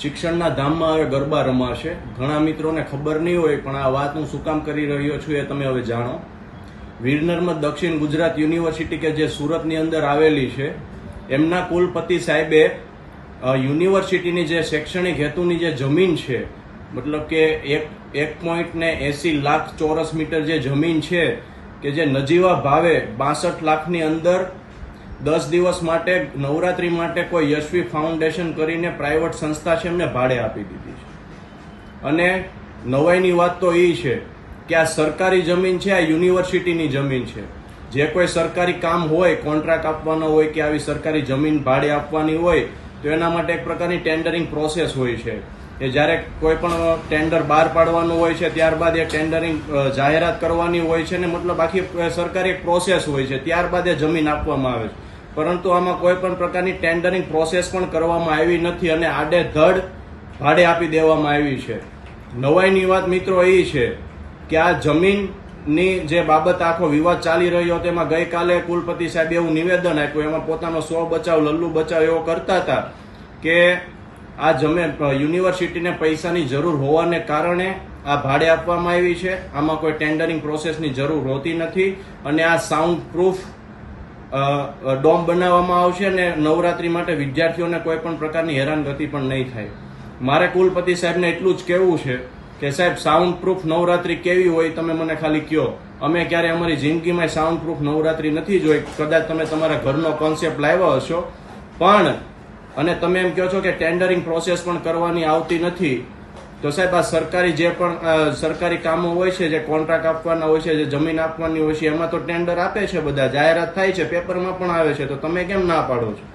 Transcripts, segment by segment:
શિક્ષણના ધામમાં હવે ગરબા રમાશે. ઘણા મિત્રોને ખબર નહીં હોય, પણ આ વાત હું શું કામ કરી રહ્યો છું એ તમે હવે જાણો. વીરનર્મદ દક્ષિણ ગુજરાત યુનિવર્સિટી કે જે સુરતની અંદર આવેલી છે, એમના કુલપતિ સાહેબે યુનિવર્સિટીની જે શૈક્ષણિક હેતુની જે જમીન છે, મતલબ કે એક એક પોઈન્ટ ને એસી લાખ ચોરસ મીટર જે જમીન છે, કે જે નજીવા ભાવે બાસઠ લાખની અંદર દસ દિવસ માટે, નવરાત્રી માટે કોઈ યશવી ફાઉન્ડેશન કરીને પ્રાઇવેટ સંસ્થા છે એમને ભાડે આપી દીધી છે. અને નવાઈની વાત તો એ છે કે આ સરકારી જમીન છે, આ યુનિવર્સિટીની જમીન છે. જે કોઈ સરકારી કામ હોય કોન્ટ્રાક્ટ આપવાનો હોય કે આવી સરકારી જમીન ભાડે આપવાની હોય, તો એના માટે એક પ્રકારની ટેન્ડરિંગ પ્રોસેસ હોય છે. એ જ્યારે કોઈ પણ ટેન્ડર બહાર પાડવાનું હોય છે, ત્યારબાદ એ ટેન્ડરિંગ જાહેરાત કરવાની હોય છે ને મતલબ આખી સરકારી પ્રોસેસ હોય છે, ત્યારબાદ એ જમીન આપવામાં આવે છે. પરંતુ આમાં કોઈ પણ પ્રકારની ટેન્ડરિંગ પ્રોસેસ પણ કરવામાં આવી નથી અને આડે ધડ ભાડે આપી દેવામાં આવી છે. નવાઈની વાત મિત્રો એ છે કે આ જમીનની જે બાબત આખો વિવાદ ચાલી રહ્યો તેમાં ગઈકાલે કુલપતિ સાહેબ એવું નિવેદન આપ્યું. એમાં પોતાનો સ્વ બચાવ, લલ્લુ બચાવ એવો કરતા હતા કે આ જમીન યુનિવર્સિટીને પૈસાની જરૂર હોવાને કારણે આ ભાડે આપવામાં આવી છે. આમાં કોઈ ટેન્ડરિંગ પ્રોસેસની જરૂર હોતી નથી અને આ સાઉન્ડ પ્રૂફ ડોમ બનાવવામાં આવશે અને નવરાત્રી માટે વિદ્યાર્થીઓને કોઈ પણ પ્રકારની હેરાનગતિ પણ નહીં થાય. મારે કુલપતિ સાહેબને એટલું જ કહેવું છે કે સાહેબ સાઉન્ડ પ્રૂફ નવરાત્રી કેવી હોય તમે મને ખાલી કયો અમે ક્યારે અમારી જિંદગીમાં સાઉન્ડ પ્રૂફ નવરાત્રી નથી જોઈ. કદાચ તમે તમારા ઘરનો કોન્સેપ્ટ લાવ્યો હશો. પણ, અને તમે એમ કહો છો કે ટેન્ડરિંગ પ્રોસેસ પણ કરવાની આવતી નથી. તો સાહેબ, આ સરકારી જે પણ સરકારી કામો હોય છે, જે કોન્ટ્રાક્ટ આપવાના હોય છે, જે જમીન આપવાની હોય છે, એમાં તો ટેન્ડર આપે છે બધા, જાહેરાત થાય છે પેપરમાં પણ આવે છે, તો તમે કેમ ના પાડો છો?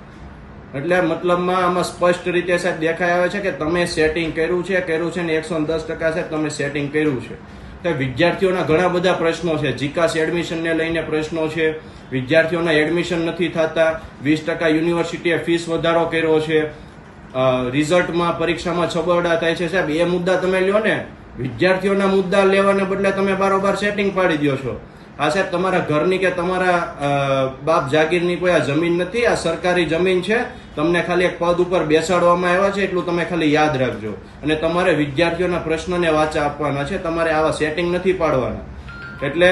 એટલે મતલબમાં આમાં સ્પષ્ટ રીતે સાહેબ દેખાય આવે છે કે તમે સેટિંગ કર્યું છે કર્યું છે ને એકસો દસ ટકા સાહેબ તમે સેટિંગ કર્યું છે. તો વિદ્યાર્થીઓના ઘણા બધા પ્રશ્નો છે. જીકાસ એડમિશનને લઈને પ્રશ્નો છે. વિદ્યાર્થીઓના એડમિશન નથી થતા. વીસ ટકા યુનિવર્સિટીએ ફીસ વધારો કર્યો છે. રિઝલ્ટમાં પરીક્ષામાં છબરડા થાય છે સાહેબ. એ મુદ્દા તમે લ્યો ને. વિદ્યાર્થીઓના મુદ્દા લેવાને બદલે તમે બારોબાર સેટિંગ પાડી દો છો. આ સાહેબ, તમારા ઘરની કે તમારા બાપ જાગીરની કોઈ આ જમીન નથી? આ સરકારી જમીન છે. તમને ખાલી એક પદ ઉપર બેસાડવામાં આવ્યા છે, એટલું તમે ખાલી યાદ રાખજો. અને તમારે વિદ્યાર્થીઓના પ્રશ્નને વાચા આપવાના છે. તમારે આવા સેટિંગ નથી પાડવાના. એટલે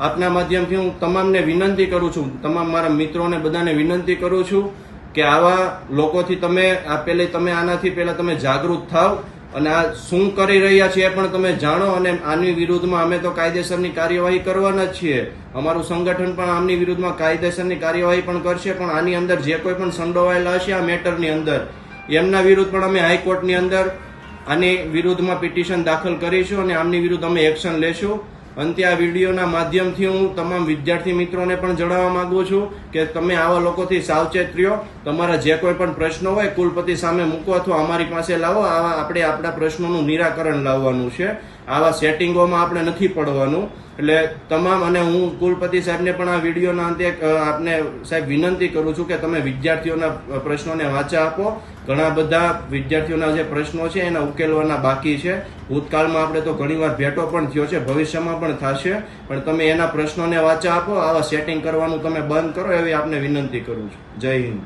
આપના માધ્યમથી હું તમામને વિનંતી કરું છું. તમામ મારા મિત્રોને બધાને વિનંતી કરું છું. કે આવા લોકોથી તમે, આ પેલે તમે આનાથી પહેલા તમે જાગૃત થાવ અને આ શું કરી રહ્યા છીએ એ પણ તમે જાણો અને આની વિરુદ્ધમાં અમે તો કાયદેસરની કાર્યવાહી કરવાના જ છીએ. અમારું સંગઠન પણ આમની વિરુદ્ધમાં કાયદેસરની કાર્યવાહી પણ કરશે, પણ આની અંદર જે કોઈ પણ સંડોવાયેલા હશે આ મેટરની અંદર. એમના વિરુદ્ધ પણ અમે હાઈકોર્ટની અંદર આની વિરુદ્ધમાં પિટિશન દાખલ કરીશું અને આમની વિરુદ્ધ અમે એક્શન લેશું. અંતે આ વિડીયોના માધ્યમથી હું તમામ વિદ્યાર્થી મિત્રોને પણ જણાવવા માંગુ છું કે તમે આવા લોકોથી સાવચેત રહ્યો. તમારા જે કોઈ પણ પ્રશ્નો હોય કુલપતિ સામે મૂકો અથવા અમારી પાસે લાવો. આવા આપણે આપણા પ્રશ્નોનું નિરાકરણ લાવવાનું છે. આવા સેટિંગોમાં આપણે નથી પડવાનું. એટલે તમામ, અને હું કુલપતિ સાહેબને પણ આ વિડીયોના અંતે આપને સાહેબ વિનંતી કરું છું કે તમે વિદ્યાર્થીઓના પ્રશ્નોને વાંચા આપો. ઘણા બધા વિદ્યાર્થીઓના જે પ્રશ્નો છે એના ઉકેલવાના બાકી છે. ભૂતકાળમાં આપણે તો ઘણીવાર ભેટો પણ થયો છે, ભવિષ્યમાં પણ થશે. પણ તમે એના પ્રશ્નોને વાંચા આપો, આવા સેટિંગ કરવાનું તમે બંધ કરો, એવી આપને વિનંતી કરું છું. જય હિન્દ.